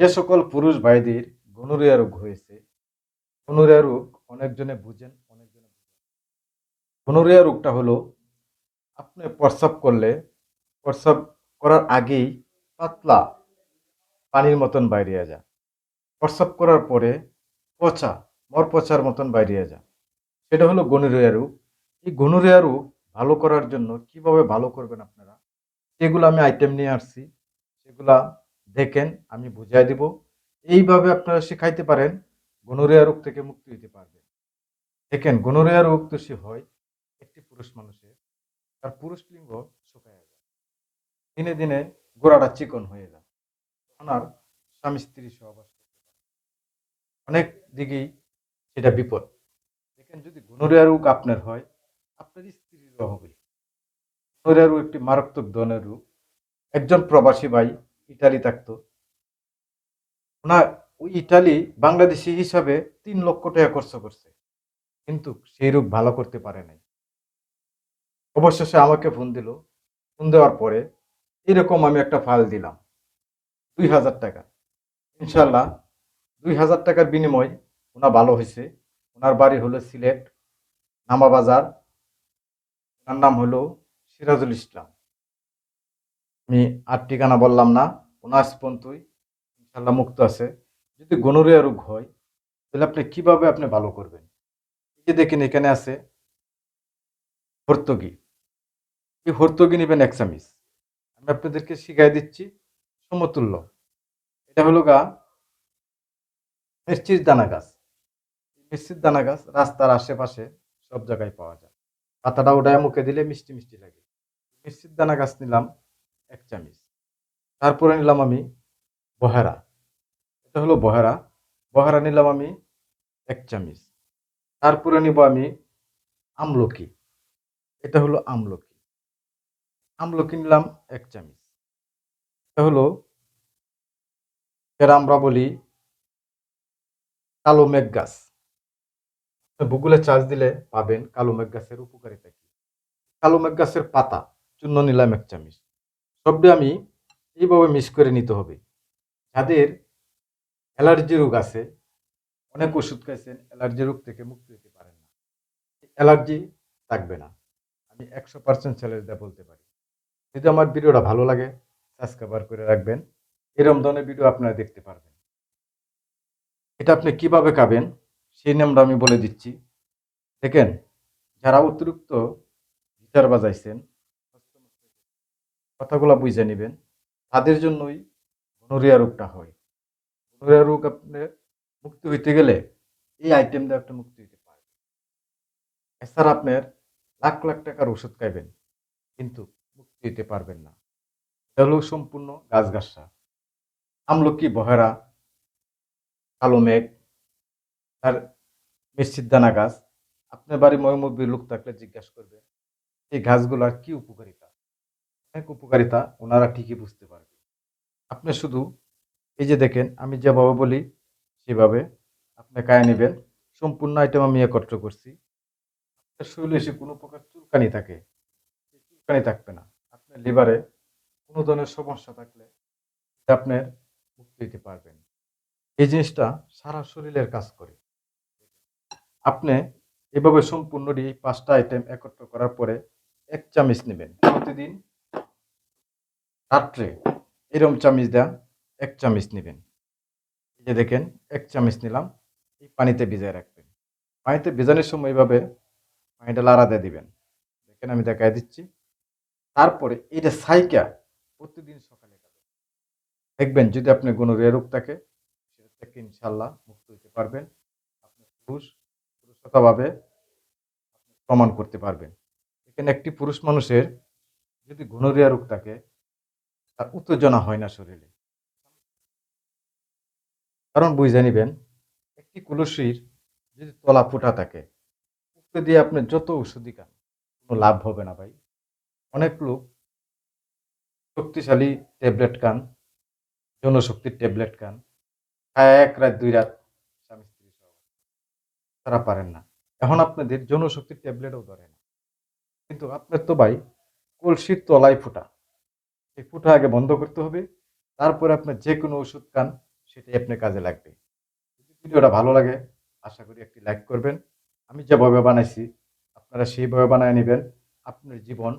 যে সকল পুরুষ ভাইদের গনুরিয়া রোগ হয়েছে গনুরিয়া রোগ অনেকজনে বুঝেন, অনেকজনে গনুরিয়া রোগটা হলো, আপনি প্রস্রাব করলে, প্রস্রাব করার আগেই পাতলা পানির মতন বাইরিয়ে যায় প্রস্রাব করার পরে পচা, মর পচার মতন বাইরিয়ে যায় সেটা হলো গনুরিয়া রোগ এই গনুরিয়া রোগ ভালো করার জন্য কীভাবে ভালো করবেন আপনারা? সেগুলো আমি আইটেম নিয়ে আসছি। সেগুলা দেখেন, আমি বুঝাই দিব। এইভাবে আপনারা শেখাইতে পারেন গনোরিয়া রোগ থেকে মুক্তি হতে পারবেন দেখেন গনোরিয়া রোগ তো সে হয় একটি পুরুষ মানুষের, তার পুরুষ লিঙ্গ শুকায় যায়। দিনে দিনে গোড়াটা চিকন হয়ে যায়। ওনার স্বামী স্ত্রী সহবাস অনেক দিকেই সেটা বিপদ। দেখেন, যদি গনোরিয়া রোগ আপনার হয়, আপনার স্ত্রীরও হবে গনোরিয়া রোগ একটি মারাত্মক ধরনের রোগ। একজন প্রবাসী ভাই ইটালি থাকতো। ওনার ওই ইটালি বাংলাদেশি হিসাবে তিন লক্ষ টাকা খরচ করছে। কিন্তু সেই রোগ ভালো করতে পারে নাই। অবশেষে আমাকে ফোন দিল। ফোন দেওয়ার পরে এরকম আমি একটা ফাইল দিলাম। দুই হাজার টাকা। ইনশাল্লাহ দুই হাজার টাকার বিনিময় ওনা ভালো হয়েছে। ওনার বাড়ি হলো সিলেট নামাবাজার ওনার নাম হলো সিরাজুল ইসলাম। আমি আর ঠিকানা বললাম না। ওনার স্পন্তুই ইনশাল্লাহ মুক্ত আছে। যদি গনোরিয়া রোগ হয়, তাহলে আপনি কীভাবে আপনি ভালো করবেন? এই যে দেখেন এখানে আছে হর্তগি। এই হর্তগি নেবেন এক চামিচ। আমি আপনাদেরকে শিখাই দিচ্ছি সমতুল্য। এটা হলো গা মিষ্টির দানা গাছ। মিষ্টির দানা গাছ রাস্তার আশেপাশে সব জায়গায় পাওয়া যায়। পাতাটা ওটায় মুখে দিলে মিষ্টি মিষ্টি লাগে। মিষ্টির দানা গাছ নিলাম। এক চামিচ। তারপরে নিলাম আমি বহেরা। এটা হলো বহেরা। বহেরা নিলাম আমি এক চামিচ। তারপরে নিব আমি আমলকি। এটা হলো আমলকি। আমলকি নিলাম এক চামিচ। এটা হলো এরা আমরা বলি কালো মেঘ গাছ। গুগলে চার্জ দিলে পাবেন কালো মেঘ গাছের উপকারিতা কি। কালো মেঘ গাছের পাতা। চূর্ণ নিলাম এক চামিচ। সবটা আমি এইভাবে মিক্স করে নিতে হবে। যাদের অ্যালার্জি রোগ আছে, অনেক ওষুধ খাইছেন অ্যালার্জি রোগ থেকে মুক্তি হতে পারেন না। অ্যালার্জি থাকবে না। আমি একশো পার্সেন্ট চ্যালেঞ্জ বলতে পারি। যদি আমার ভিডিওটা ভালো লাগে সাবস্ক্রাইবার করে রাখবেন। এরম ধরনের ভিডিও আপনারা দেখতে পারবেন। এটা আপনি কীভাবে খাবেন, সেই নামটা আমি বলে দিচ্ছি। দেখেন, যারা অতিরিক্ত গিটার বাজাইছেন কথাগুলো বুঝে নেবেন। তাদের জন্যই গনোরিয়া রোগটা হয়। গনোরিয়া রোগ আপনার মুক্তি হইতে গেলে এই আইটেম দিয়ে আপনি মুক্তি হইতে পারবেন। এছাড়া আপনার লাখ লাখ টাকার ওষুধ খাইবেন, কিন্তু মুক্তি হইতে পারবেন না। এটা হলো সম্পূর্ণ গাছগাছা। আমলকি, বহেরা, কালো মেঘ, আর মিষ্টির দানা গাছ। আপনার বাড়ি ময়মুরবি লোক থাকলে জিজ্ঞাসা করবেন এই গাছগুলার কি উপকারিতা? অনেক উপকারিতা ওনারা ঠিকই বুঝতে পারবে। আপনি শুধু এই যে দেখেন, আমি যেভাবে বলি, সেভাবে আপনি কায়ে নেবেন। সম্পূর্ণ আইটেম আমি একত্র করছি। আপনার শরীরে এসে কোনো প্রকার চুলকানি থাকে চুলকানি থাকবে না। আপনার লিভারে কোনো ধরনের সমস্যা থাকলে আপনার মুক্তি দিতে পারবেন। এই জিনিসটা সারা শরীরের কাজ করে। আপনি এভাবে সম্পূর্ণটি এই পাঁচটা আইটেম একত্র করার পরে এক চামচ নেবেন। প্রতিদিন রাত্রে এরম চামিচ দেন, এক চামিচ নেবেন। এই যে দেখেন, এক চামিচ নিলাম, এই পানিতে ভিজায় রাখবেন। পানিতে ভেজানোর সময় এইভাবে পানিটা লাড়া দিয়ে দিবেন। দেখেন, আমি দেখায় দিচ্ছি। তারপরে এটা সাইকা প্রতিদিন সকালে খাবেন দেখবেন, যদি আপনি গনোরিয়া রোগ থাকে, সেটা থেকে ইনশাল্লাহ মুক্ত হতে পারবেন। আপনি পুরুষ, পুরুষতাভাবে প্রমাণ করতে পারবেন। এখানে একটি পুরুষ মানুষের যদি গনোরিয়া রোগ থাকে তার উত্তেজনা হয় না শরীরে। কারণ বুঝে নিবেন, একটি কলসির যদি তলা ফুটা থাকে উক্ত দিয়ে আপনি যত ওষুধই খান, কোনো লাভ হবে না ভাই। অনেক লোক শক্তিশালী ট্যাবলেট খান জনশক্তির ট্যাবলেট খান, খায় এক রাত, দুই রাত স্বামী স্ত্রী তারা পারেন না। এখন আপনাদের জনশক্তির ট্যাবলেটও ধরে না। কিন্তু আপনার তো ভাই, কলসির তলায় ফুটা। এই ফুটা আগে বন্ধ করতে হবে। তারপরে আপনার যে কোনো ওষুধ খান, সেটাই আপনার কাজে লাগবে। যদি ভিডিওটা ভালো লাগে, আশা করি একটি লাইক করবেন। আমি যেভাবে বানাইছি, আপনারা সেইভাবে বানায় নেবেন। আপনার জীবন